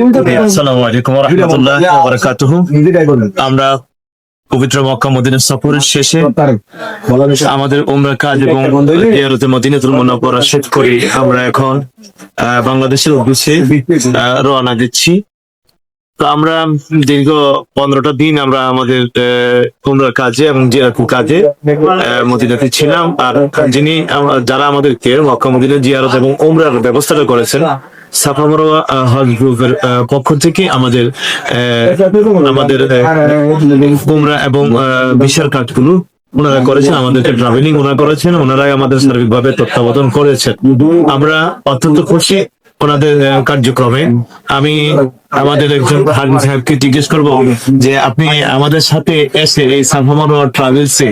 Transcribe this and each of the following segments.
আসসালামু আলাইকুম রহমতুল্লাহ বারাকাতুহু। আমরা পবিত্র মক্কা মদিনা সফরের শেষে আমাদের উমরা কাজ এবং জিয়ারতে মদিনাতুল মুনাওয়ারা শেষ করে। আমরা এখন বাংলাদেশের উদ্দেশ্যে রওনা দিচ্ছি। তো আমরা দীর্ঘ পনেরোটা দিন আমরা আমাদের আহ, উমরা কাজে এবং জিয়ারতের কাজে আহ, মদিনাতে ছিলাম। আর যিনি যারা আমাদেরকে মক্কা মদিনা জিয়ারত এবং উমরার ব্যবস্থাটা করেছেন সাফা মারোয়া হজ গ্রুপের পক্ষ থেকে আমাদের আমাদের উমরা এবং বিশাল কাজগুলো ওনারা করেছেন আমাদেরকে ট্রাভেলিং ওনারা করেছেন, ওনারাই আমাদের সার্বিকভাবে তত্ত্বাবধান করেছেন। আমরা অত্যন্ত খুশি ওনাদের কার্যক্রমে। আমি আমাদের একজন হারিম সাহেবকে জিজ্ঞেস করব যে আপনি আমাদের সাথে এসে এই সাফামারো ট্রাভেলসে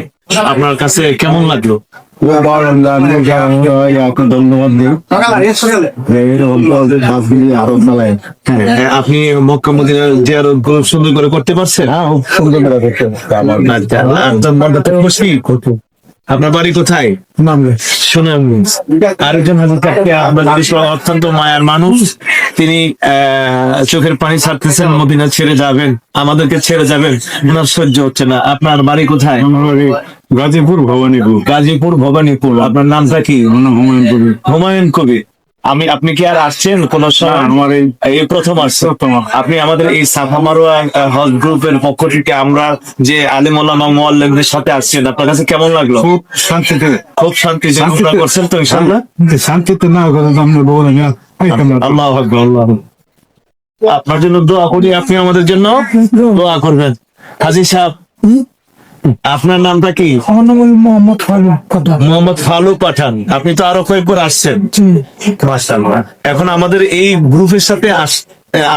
আপনার কাছে কেমন লাগল? আপনি মক্কা মদিনা জিয়ারতগুলো সুন্দর করে করতে পারছেন? হ্যাঁ সুন্দর করে আপনার বাড়ি কোথায়? শুনেন আরেকজন অত্যন্ত মায়ার মানুষ। তিনি আহ, চোখের পানি ছাড়তেছেন মদিনা ছেড়ে যাবেন। আমাদেরকে ছেড়ে যাবেন। ওনার সহ্য হচ্ছে না। আপনার বাড়ি কোথায়? গাজীপুর ভবানীপুর। গাজীপুর ভবানীপুর। আপনার নামটা কি? হুমায়ুনপুর হুমায়ুন কবি আমি আপনি কি আর আসছেন কোন আমার এই প্রথম আসছে আপনি আমাদের এই সাফা মারোয়া হজ গ্রুপের পক্ষ থেকে আমরা যে আলিম ওলামা মোয়াল্লেমদের সাথে আসছেন আপনার কাছে কেমন লাগল? খুব শান্তিতে। খুব শান্তি শান্তিতে- করছেন তো শান্তিতে না করে আমরা বলে না আল্লাহ আল্লাহ আপনার জন্য দোয়া করি আপনি আমাদের জন্য দোয়া করবেন। হাজি সাহেব আপনার নামটা কি? হলো মোহাম্মদ মোহাম্মদ ফালু পাঠান। আপনি তো আরও কয়েকবার আসছেন। এখন আমাদের এই গ্রুপের সাথে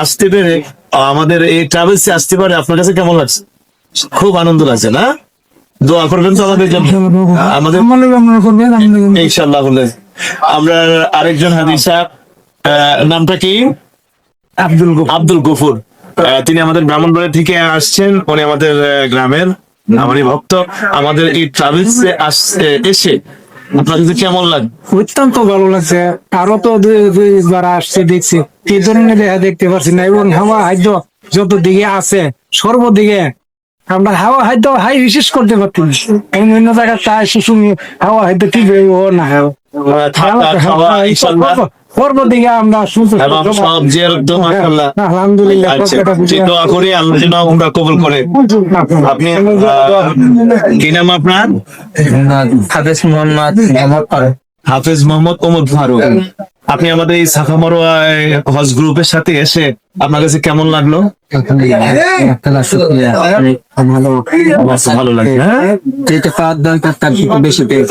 আসতে পেরে আমাদের এই ট্রাভেলসে আসতে পারে আপনার কাছে কেমন লাগছে? খুব আনন্দ লাগছে না? দোয়া করবেন তো আমাদের আমাদের ইনশাল্লাহ বলে। আমরা আরেকজন হাদিস সাহেব। নামটা কি? আব্দুল আব্দুল গফুর। তিনি আমাদের ব্রাহ্মণবাড়ি থেকে আসছেন উনি আমাদের গ্রামের আমারই ভক্ত। আমাদের এই ট্রাভেলস এসে আপনার কেমন লাগে? অত্যন্ত ভালো লাগছে। আরও তো দুইবার আসছে দেখছি। এই দেখা দেখতে পাচ্ছি না এবং হাওয়া হাইদ্য যত দিকে আছে সর্বদিকে আমরা হাওয়া হাইদ্য হাই বিশেষ করতে পারছি না। অন্য জায়গায় চাই শুশুমি হাওয়া হাইদ্য ঠিক হয়ে। ও না ইনশাল্লাহ। সর্বদিকে আমরা মাশাআল্লাহ। আলহামদুলিল্লাহ আচ্ছা দোয়া করি আল্লাহ যেন আমরা কবুল করে। আপনি আহ, কি নাম আপনার? হাফেজ মোহাম্মদ মোহাম্মদ হাফেজ মোহাম্মদ ওমর ফারুক। আপনি আমাদের এই সাফা মারোয়া হজ গ্রুপের সাথে এসে আপনার কাছে কেমন লাগল? আলহামদুলিল্লাহ ভালো লাগে হ্যাঁ?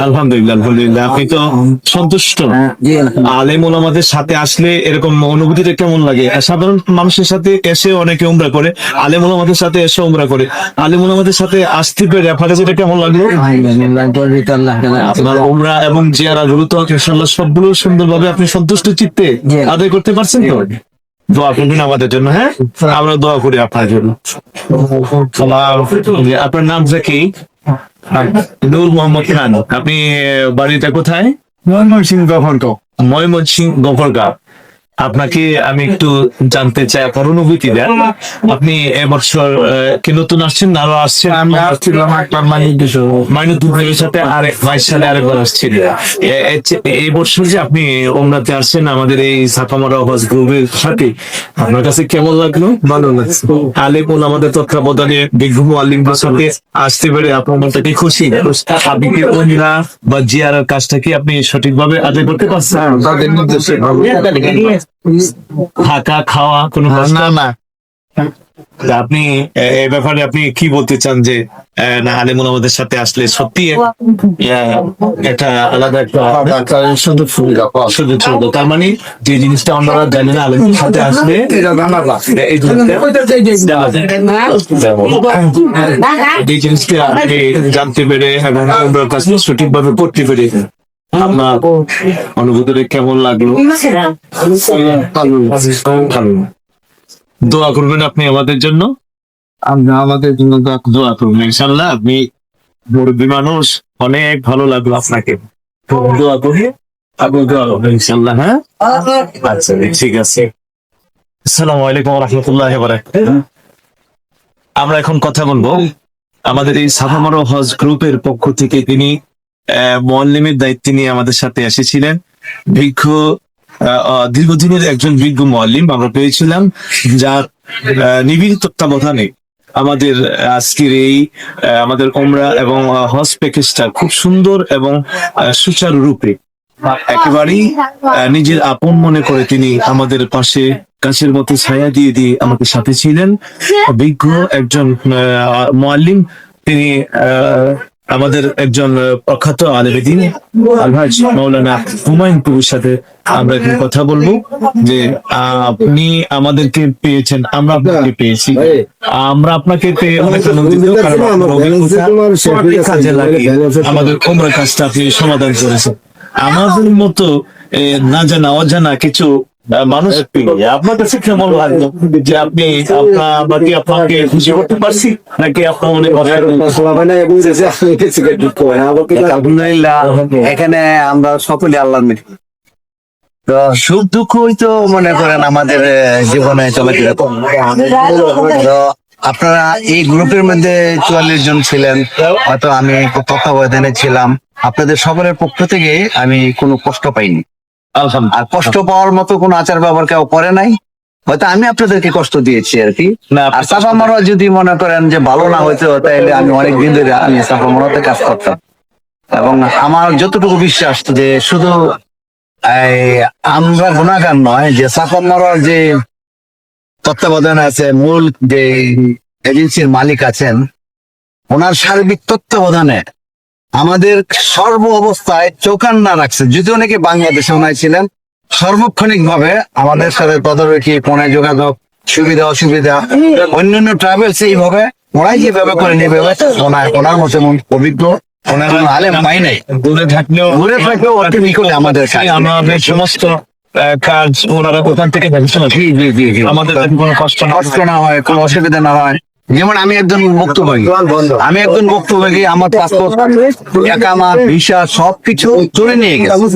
আলহামদুলিল্লাহ আলহামদুলিল্লাহ। আপনি তো সন্তুষ্ট। জি আলহামদুলিল্লাহ আলেম ওলামাদের সাথে আসলে এরকম অনুভূতিটা কেমন লাগে? সাধারণ মানুষের সাথে এসে অনেকে উমরা করে আলেম ওলামাদের সাথে এসে উমরা করে। আলেম ওলামাদের সাথে আসতে পেরে আপনার কাছে কেমন লাগল? আপনার উমরা এবং জিয়ারা গুরুত্ব সবগুলো সুন্দরভাবে আপনি সন্তুষ্ট চিত্তে আদায় করতে পারছেন তো? দোয়া করবেন আমাদের জন্য হ্যাঁ? আমরা দোয়া করি আপনার জন্য। আপনার নামটা কি? নূর মোহাম্মদ খান। আপনি বাড়িটা কোথায়? ময়মনসিং গফরগাঁও। ময়মনসিংহ ময়মনসিং গফরগাঁও। আপনাকে আমি একটু জানতে চাই আপনার অনুভূতি দেন। আপনি এবছর আহ, কি নতুন আসছেন না আরও আসছেন? আমি আসছিলাম একবার কিছু মাইনুদ্দিন সাথে আরেক বাইশ সালে আরেকবার আসছিল। এই বছর যে আপনি ওমরাতে আসছেন আমাদের এই সাফামারা হজ গ্রুপের সাথে আপনার কাছে কেমন লাগল? ভালো লাগছে। আলিমুল আমাদের তত্ত্বাবধানে বিঘ্ন আলিমদের সাথে আসতে পেরে আপনার মনটা কি খুশি। আপনি কি ওমরা বা জিয়ারের কাজটা কি আপনি সঠিকভাবে আদায় করতে পারছেন? তাদের নির্দেশে। থাকা খাওয়া কোনো না না আপনি এ, এই ব্যাপারে আপনি কি বলতে চান যে না আলিমুল আমাদের সাথে আসলে সত্যি একটা আলাদা একটা শুধু সুবিধা তার মানে যে জিনিসটা আমরা জানি না আলিমের সাথে আসলে এই জিনিসটা এই জিনিসটা আপনি জানতে পেরে সঠিকভাবে করতে পেরে আপনার অনুভূতিটা কেমন লাগল? ভালো দোয়া করবেন আপনি আমাদের জন্য? আমরা আমাদের জন্য দোয়া করবেন। ইনশাল্লাহ আপনি মুরব্বী মানুষ অনেক ভালো লাগল আপনাকে। দোয়া করি আপনি দোয়া করবেন ইনশাল্লাহ হ্যাঁ? আচ্ছা ঠিক আছে। আসসালামু আলাইকুম রহমতুল্লাহ আমরা এখন কথা বলব আমাদের এই সাফামারো হজ গ্রুপের পক্ষ থেকে তিনি মোয়াল্লিমের দায়িত্ব নিয়ে আমাদের সাথে এসেছিলেন বিজ্ঞ আহ, দীর্ঘদিনের একজন বিজ্ঞ মোয়াল্লিম আমরা পেয়েছিলাম যার নিবিড় তত্ত্বাবধানে আমাদের আজকের এই আমাদের ওমরা এবং হজ প্যাকেজটা খুব সুন্দর এবং সুচারুরূপে একেবারেই নিজের আপন মনে করে তিনি আমাদের পাশে গাছের মতো ছায়া দিয়ে দিয়ে আমাদের সাথে ছিলেন। বিজ্ঞ একজন মোয়াল্লিম তিনি আহ, আমাদের একজন প্রখ্যাত আলেবেদিন আলহাজ মৌলানা হুমায়ুন কবির সাথে আমরা এখন কথা বলব যে আপনি আমাদেরকে পেয়েছেন আমরা আপনাকে পেয়েছি। আমরা আপনাকে পেয়ে অনেক আনন্দিত কারণ কাজে লাগিয়ে আমাদের কোমরা কাজটা আপনি সমাধান করেছেন। আমাদের মতো না জানা অজানা কিছু মানুষ আপনার কাছে কেমন লাগল যে আপনি আপনার কি আপনাকে খুশি করতে পারছি নাকি আপনার আলহামদুলিল্লাহ এখানে আমরা সকলে আল্লাহ তো সুখ দুঃখই তো মনে করেন আমাদের জীবনে চলাফেরা তো আপনারা এই গ্রুপের মধ্যে চুয়াল্লিশ জন ছিলেন হয়তো আমি তত্ত্বাবধানে ছিলাম আপনাদের সকলের পক্ষ থেকে আমি কোনো কষ্ট পাইনি আর কষ্ট পাওয়ার মতো কোনো আচার ব্যবহার কেউ করে নাই? হয়তো আমি আপনাদেরকে কষ্ট দিয়েছি আর কি। না, আর সাফা মারা যদি মনে করেন যে ভালো না হইতো তাহলে আমি অনেক দিন ধরে আমি সাফা মারাতে কাজ করতাম। এবং আমার যতটুকু বিশ্বাস যে শুধু আমরা গুণাগার নয় যে সাফা মারার যে তত্ত্বাবধান আছে মূল যে এজেন্সির মালিক আছেন ওনার সার্বিক তত্ত্বাবধানে আমাদের সর্ব অবস্থায় চৌকান্না রাখছে। যদি অনেকে বাংলাদেশে ওনায় ছিলেন। সর্বক্ষণিক ভাবে আমাদের সাথে তদারকি ফোনে যোগাযোগ সুবিধা অসুবিধা অন্যান্য ট্রাভেলস এইভাবে ওরাই যেভাবে করে নেবে ওনার ওনার মতো অভিজ্ঞ ওনার আলেম পাই নাই। দূরে থাকলেও দূরে থাকলেও অতি নিকটে আমাদের আমাদের সমস্ত কাজ ওনারা ওখান থেকে জি জি জি আমাদের কোনো কষ্ট না কষ্ট না হয় কোনো অসুবিধা না হয়। যেমন আমি একজন ভুক্তভোগী। আমি একজন ভুক্তভোগী আমার পাসপোর্ট একামা ভিসা সবকিছু চলে নিয়ে গেছে।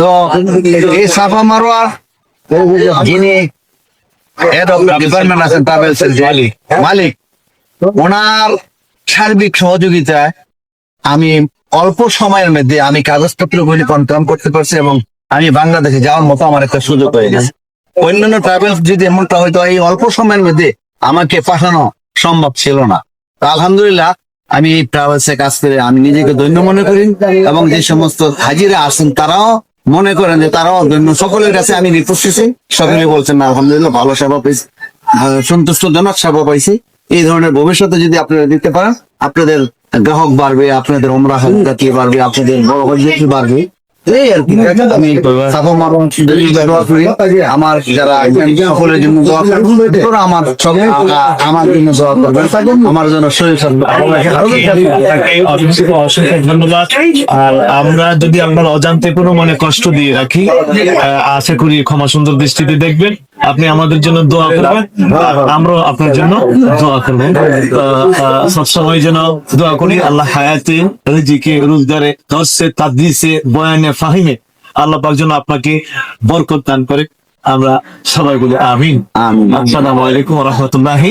তো এই সাফা মারোয়া যিনি হেড অফ ডিপার্টমেন্ট আছেন যে মালিক। ওনার সার্বিক সহযোগিতায় আমি অল্প সময়ের মধ্যে আমি কাগজপত্র গুলি কনফার্ম করতে পারছি এবং আমি বাংলাদেশে যাওয়ার মতো আমার একটা সুযোগ হয়ে গেছে। অন্যান্য ট্রাভেলস যদি এমনটা হয়তো এই অল্প সময়ের মধ্যে আমাকে পাঠানো সম্ভব ছিল না। আলহামদুলিল্লাহ, আমি এই ট্রাভেলসে কাজ করে আমি নিজেকে ধন্য মনে করি এবং যে সমস্ত হাজিরা আছেন তারাও মনে করেন যে তারাও ধন্য। সকলের কাছে আমি রিপোর্ট দিয়েছি সকলে বলছেন না আলহামদুলিল্লাহ, ভালো সেবা পেয়েছি। সন্তুষ্টজনক সেবা পাইছি। এই ধরনের ভবিষ্যতে যদি আপনারা দিতে পারেন, আপনাদের গ্রাহক বাড়বে, আপনাদের ওমরা হাজাতি বাড়বে, আপনাদের বড় বাড়বে। এই আর কি আমি সাফা মারুন দোয়া করি আমার যারা সকলের জন্য দোয়া করবেন আমার সব আমার জন্য দোয়া করবেন আমার জন্য শরীর স্বাস্থ্য ভালো রাখে। তাকে অসংখ্য অসংখ্য ধন্যবাদ আর আমরা যদি আপনার অজান্তে কোনো মনে কষ্ট দিয়ে রাখি আশা করি ক্ষমা সুন্দর দৃষ্টিতে দেখবেন আপনি আমাদের জন্য দোয়া করবেন। আমরাও আপনার জন্য দোয়া করবেন। আহ, আহ, সবসময় যেন দোয়া করি আল্লাহ হায়াতে রিজিকে রোজগারে দর্শে তাদিসে বয়ানে ফাহিমে আল্লাহ পাক যেন আপনাকে বরকত দান করে। আমরা সবাই বলি আমিন। আমিন। আসসালামু আলাইকুম রহমতুল্লাহি